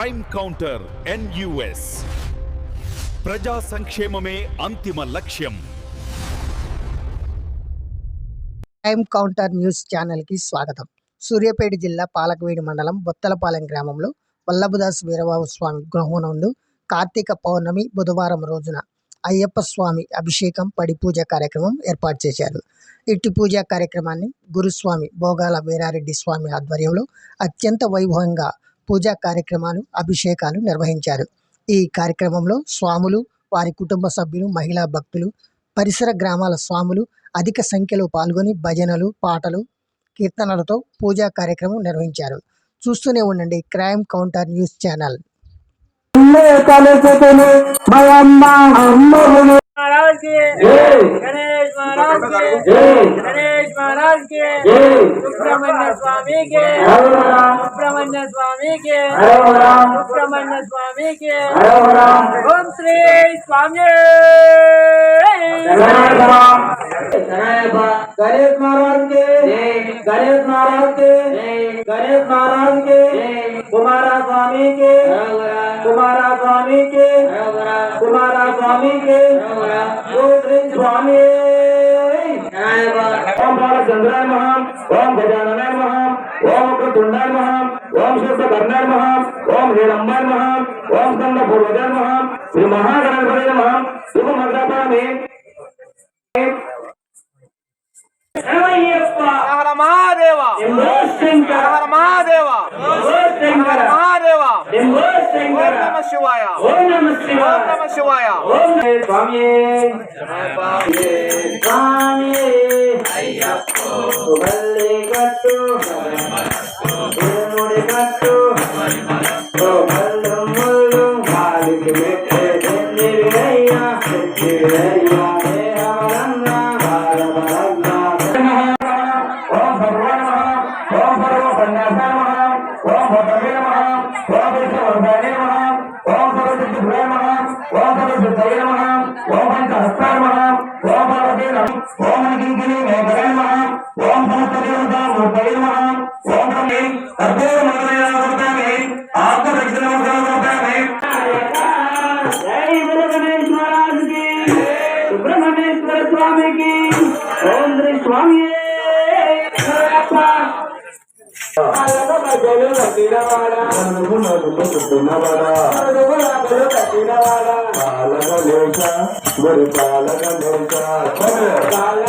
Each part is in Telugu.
క్రైమ్ కౌంటర్ ఎన్యుఎస్ ప్రజా సంక్షేమమే అంతిమ లక్ష్యం. క్రైమ్ కౌంటర్ న్యూస్ ఛానల్కి స్వాగతం. సూర్యాపేట జిల్లా పాలకవేడి మండలం బొత్తలపాలెం గ్రామంలో వల్లభదాస్ వీరబాబు స్వామి గృహమునందు కార్తీక పౌర్ణమి బుధవారం రోజున అయ్యప్ప స్వామి అభిషేకం పడి పూజ కార్యక్రమం ఏర్పాటు చేశారు. ఇట్టి పూజా కార్యక్రమాన్ని గురుస్వామి భోగాల వీరారెడ్డి స్వామి ఆధ్వర్యంలో అత్యంత వైభవంగా పూజా కార్యక్రమాలు అభిషేకాలు నిర్వహించారు ఈ కార్యక్రమంలో స్వాములు వారి కుటుంబ సభ్యులు మహిళా భక్తులు పరిసర గ్రామాల స్వాములు అధిక సంఖ్యలో పాల్గొని భజనలు పాటలు కీర్తనలతో పూజా కార్యక్రమం నిర్వహించారు చూస్తూనే ఉండండి crime counter news channel Maharaj की। गणेश महाराज की। गणेश महाराज के। सुब्रमण्य स्वामी के। सुब्रमण्य स्वामी के। सुब्रमण्य स्वामी के। ओम श्री स्वामी। गणेश महाराज के। गणेश महाराज के। गणेश महाराज के। कुमारा स्वामी के। कुमारा स्वामी के कुमारा स्वामी के स्वामी ओम बालचंद्राय महाम ओम गजाननाय महाम ओम कृतुंडाय महाम ओम शिवसकर्णाय महाम ओम हिरम्बाय महाम ओम स्कंद पूर्वजाय महाम श्री महागणपति महाम शुभ मग्रपा में हर महादेवा। हर महादेवा। हर महादेवा। శంభోదేవ ఓం నమ శివాయ. ఓం నమ శివాయ. గట్టు గట్టు పెట్టే అయ్యా సమస్తదేవతా మూర్తయే నమః ఓం బ్రహ్మే కర్పూర మంగళయాగోదామే ఆత్మదక్షిణమోదామే జై గురు గణేష్ మహారాజ్ కి సుబ్రహ్మణ్యేశ్వర స్వామికి ఓం శ్రీ స్వామి మరి పాలక నేత పాలక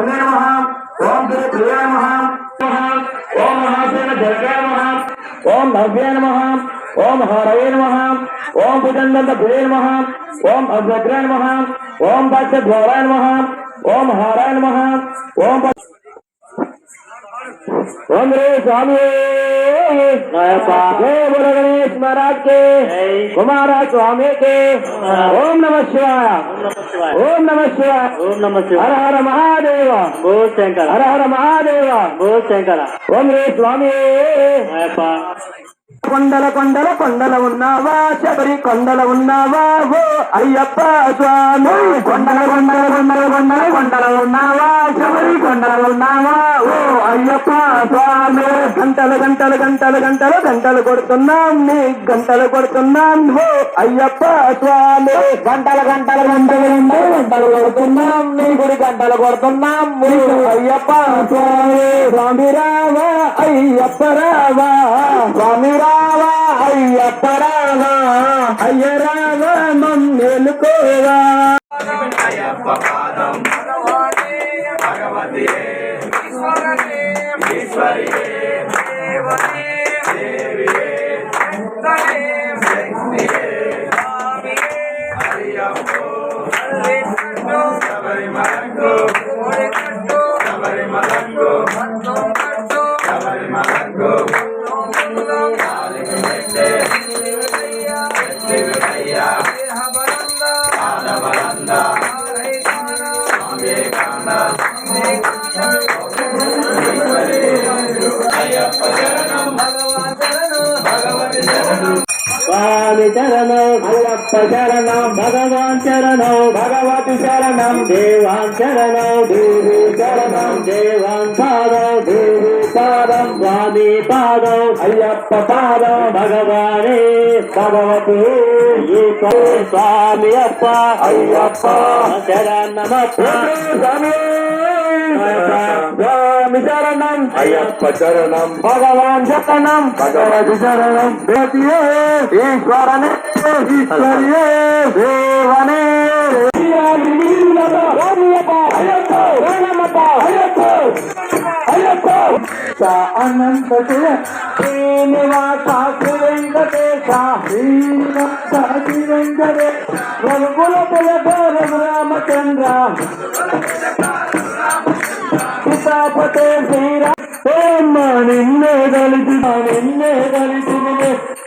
ब्रह्मे नमः। ओम नमः। ओम महासेन नमः। ओम भव्य नमः। ओम हरवे नमः। ओम भुजंगंत भुवे नमः। ओम अग्रग्रह नमः। ओम भाष्य भवाय नमः। ओम हाराय नमः। ओम गणेश महाराज के कुमारा स्वामी के ओम नमः शिवाय ओम नमः शिवाय ओम नमः हर हर महादेव बोल शंकर हर हर महादेव बोल शंकर ओम रे स्वामी కొండల కొండల కొండల ఉన్నావా? శబరి కొండల ఉన్నావా? ఓ అయ్యప్ప స్వామి. కొండల కొండల కొండల కొండల కొండల ఉన్నావా? శబరి కొండల ఉన్నావా? ఓ అయ్యప్ప స్వామి. గంటలు గంటలు గంటలు గంటలు గంటలు కొడుతున్నాం. నీ గంటలు కొడుతున్నాం. ఓ అయ్యప్ప స్వామి. గంటల గంటల గంటలు గంటలు గంటలు కొడుతున్నాం. నీ గుడి గంటలు కొడుతున్నాం. అయ్యప్ప స్వామి. స్వామి రావా అయ్యప్ప రావా స్వామి రావా అయ్యప్ప రావా స్వామి చరణం అయ్యప్ప చరణం భగవాన్ చరణం భగవతి చరణం దేవాన్ చరణం దేవి చరణం దేవాన్ పాదం దేవి పాదం స్వామి పాదం అయ్యప్ప పాదం భగవానే భగవతి ఈ స్వామి అప్ప అయ్యప్ప శరణమప్ప స్వామి స్వామి శరణం అయ్యప్ప శరణం భగవాన్ శరణం భగవతి శరణం జ్యోతియే ఈశ్వరనే ఈశ్వరియే దేవనే అనంత శ్రీనివాస శ్రీ వెంకటేశ శ్రీనివాస శ్రీ వెంకటేశ రఘుకుల తిలక రఘురామచంద్ర శ్రీరా నిన్నే కలిసి నిన్నే కలిసి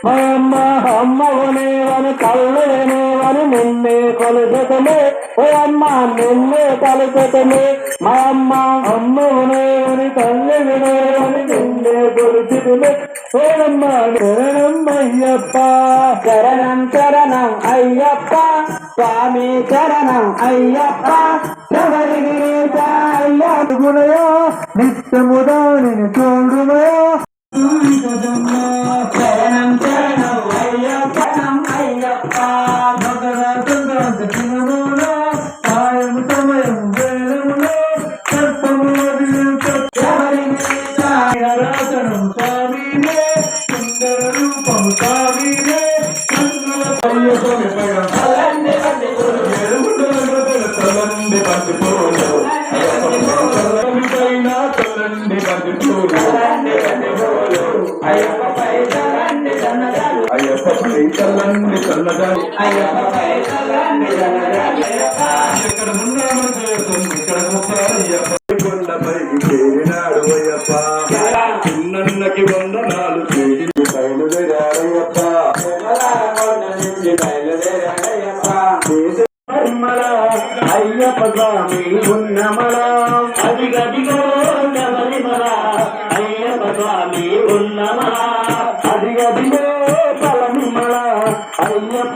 అమ్మ అమ్మవనే వని కళ్ళనే వని నిన్నే కొలుసతమే ఓ అమ్మ నిన్నే కలుసతమే మా అమ్మ అమ్మవనే వని తల్లినే వని నిన్నే కొలుసుతుమే ఓ అమ్మ శరణం అయ్యప్ప శరణం శరణం అయ్యప్ప స్వామి శరణం అయ్యప్ప శబరిగిరీశ అయ్యప్పగునయో నిత్యముదా నేను చూడుమయో చరణం చరణం అయ్యా. ఇక్కడ ఉన్నామని ఇక్కడ గొప్ప చేరినాడు అయ్యప్ప. చిన్నన్నకి వందనాలు చేసి బయలుదేరాడయ్యప్ప. పరిమళ అయ్యప్ప స్వామి ఉన్నమల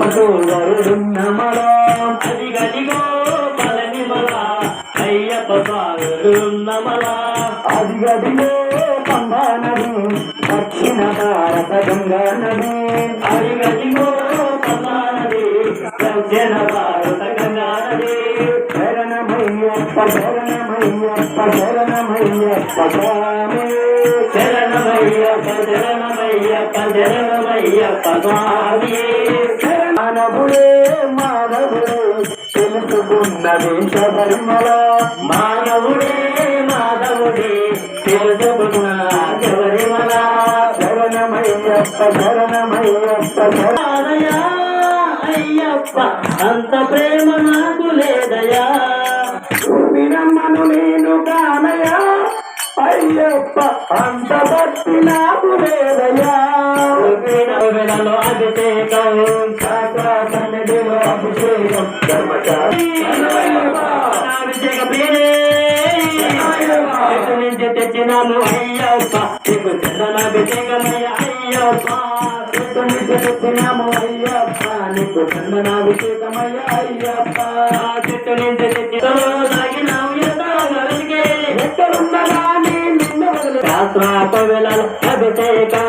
అయ్యప్ప సోదరుడున్నమల అది గదిగో అయ్యప్ప స్వామిడున్నమల అది పంబా నది దక్షిణ భారత గంగా నది అది పంబా నది దక్షిణ భారత గంగా నది శరణమయ్యప్ప శరణమయ్యప్ప శరణమయ్యప్ప స్వామి. శరణమయ్యప్ప శరణమయ్యప్ప శరణమయ్యప్ప స్వామి. మానవుడే మానవుడే. తెలుసుకున్నది శబరిమల మానవుడే మాధవుడే తెలుసుకున్న శబరిమల. శరణమయ్యప్ప శరణమయ్యప్ప శరణయ్యా అయ్యప్ప అంత ప్రేమ నాకు లేదయా వినమ్మను నేను కానయా అయ్యప్ప అంత భక్తి నాకు లేదయా అభిషేకం తెచ్చినాను అయ్యప్ప నీకు చందన విజయమయ్య అయ్యప్ప నుంచి తెచ్చినాము అయ్యప్ప నీకు చందన విజయమయ్య అయ్యప్ప చెట్టు నుంచి తెచ్చినాము ఎక్కడుండగా వెళ్ళాలి అభిషేకం